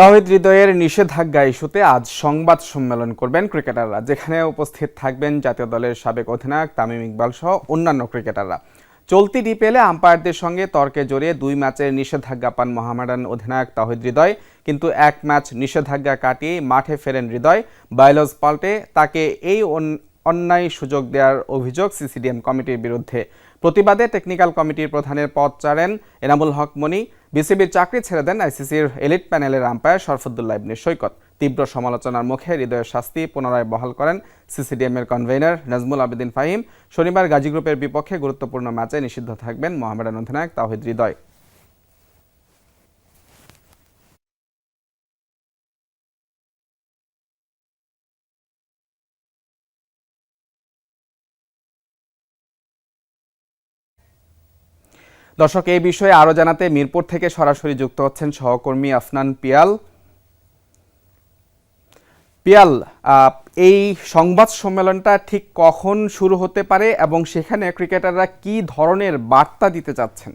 তাহিদ হৃদয়ের নিষেধাজ্ঞা ইস্যুতে আজ সংবাদ সম্মেলন করবেন ক্রিকেটাররা, যেখানে উপস্থিত থাকবেন জাতীয় দলের সাবেক অধিনায়ক তামিম ইকবাল সহ অন্যান্য ক্রিকেটাররা। চলতি ডিপিএলে আম্পায়ারদের সঙ্গে তর্কে জড়িয়ে দুই ম্যাচের নিষেধাজ্ঞা পান মোহামেডান অধিনায়ক তাহিদ হৃদয়, কিন্তু এক ম্যাচ নিষেধাজ্ঞা কাটিয়ে মাঠে ফেরেন হৃদয়। বায়োলজ পাল্টে তাকে এই অন্যায় সুযোগ দেওয়ার অভিযোগ সিসিডিএম কমিটির বিরুদ্ধে। প্রতিবাদে টেকনিক্যাল কমিটির প্রধানের পদ ছাড়েন এনামুল হক মনি। বিসিবির চাকরি ছেড়ে দেন আইসিসির এলিট প্যানেলের আম্পায়ার শরফুদ্দুল্লাহ ইবনে সৈকত। তীব্র সমালোচনার মুখে হৃদয়ের শাস্তি পুনরায় বহাল করেন সিসিডিএম এর কনভেনর নাজমুল আবেদিন ফাহিম। শনিবার গাজী গ্রুপের বিপক্ষে গুরুত্বপূর্ণ ম্যাচে নিষিদ্ধ থাকবেন মোহামেডান অধিনায়ক তাহিদ হৃদয়। দর্শক, এই বিষয়ে আরও জানাতে মিরপুর থেকে সরাসরি যুক্ত হচ্ছেন সহকর্মী আফনান পিয়াল। পিয়াল এই সংবাদ সম্মেলনটা ঠিক কখন শুরু হতে পারে এবং সেখানে ক্রিকেটাররা কি ধরনের বার্তা দিতে চাচ্ছেন?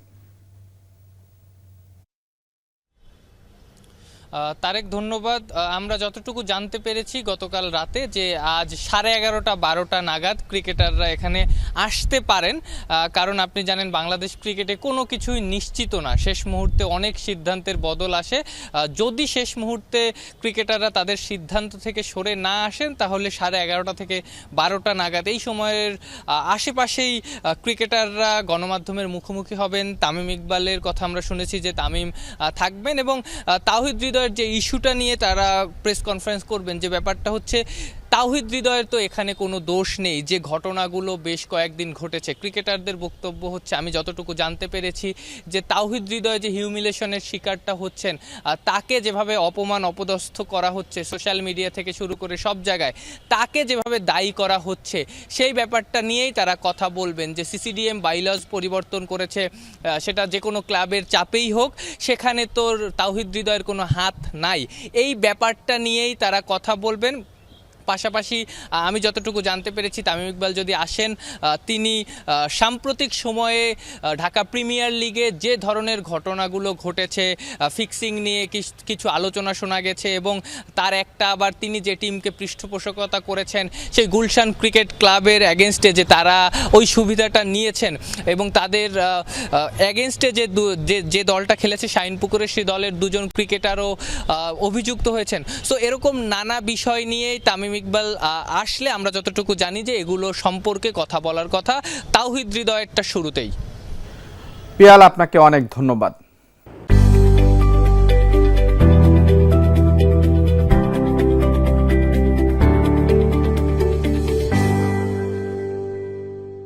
তারেক ধন্যবাদ। আমরা যতটুকু জানতে পেরেছি গতকাল রাতে যে আজ সাড়ে এগারোটা বারোটা নাগাদ ক্রিকেটাররা এখানে আসতে পারেন। কারণ আপনি জানেন বাংলাদেশ ক্রিকেটে কোনো কিছুই নিশ্চিত না। শেষ মুহূর্তে অনেক সিদ্ধান্তের বদল আসে। যদি শেষ মুহূর্তে ক্রিকেটাররা তাদের সিদ্ধান্ত থেকে সরে না আসেন তাহলে সাড়ে এগারোটা থেকে বারোটা নাগাদ এই সময়ের আশেপাশেই ক্রিকেটাররা গণমাধ্যমের মুখোমুখি হবেন। তামিম ইকবালের কথা আমরা শুনেছি যে তামিম থাকবেন এবং আহ, তাওহিদ হৃদয়ের যে ইস্যুটা নিয়ে তারা প্রেস কনফারেন্স করবেন যে ব্যাপারটা হচ্ছে তাওহিদ হৃদয়ের তো এখানে কোনো দোষ নেই। যে ঘটনাগুলো বেশ কয়েকদিন ঘটেছে, ক্রিকেটারদের বক্তব্য হচ্ছে, আমি যতটুকু জানতে পেরেছি, যে তাওহিদ হৃদয় যে হিউমিলেশনের শিকারটা হচ্ছেন তাকে যেভাবে অপমান, অপদস্থ করা হচ্ছে, সোশ্যাল মিডিয়া থেকে শুরু করে সব জায়গায়, তাকে যেভাবে দায়ী করা হচ্ছে, সেই ব্যাপারটা নিয়েই তারা কথা বলবেন, যে সিসিডিএম বাইলজ পরিবর্তন করেছে সেটা যে কোনো ক্লাবের চাপেই হোক, সেখানে তোর তাওহিদ হৃদয়ের কোনো হাত নাই। এই ব্যাপারটা নিয়েই তারা কথা বলবেন। পাশাপাশি আমি যতটুকু জানতে পেরেছি, তামিম ইকবাল যদি আসেন তিনি সাম্প্রতিক সময়ে ঢাকা প্রিমিয়ার লিগে যে ধরনের ঘটনাগুলো ঘটেছে ফিক্সিং নিয়ে কিছু আলোচনা শোনা গেছে এবং তার একটা আবার তিনি যে টিমকে পৃষ্ঠপোষকতা করেছেন, সেই গুলশান ক্রিকেট ক্লাবের অ্যাগেনস্টে যে তারা ওই সুবিধাটা নিয়েছেন এবং তাদের অ্যাগেনস্টে যে যে- দলটা খেলেছে শাইনপুকুরের সেই দলের দুজন ক্রিকেটারও অভিযুক্ত হয়েছেন। সো এরকম নানা বিষয় নিয়েই তামিম ইকবাল আহ, আসলে আমরা যতটুকু জানি যে এগুলো সম্পর্কে কথা বলার কথা। তাওহিদ হৃদয়েরটা শুরুতেই। পিয়াল আপনাকে অনেক ধন্যবাদ।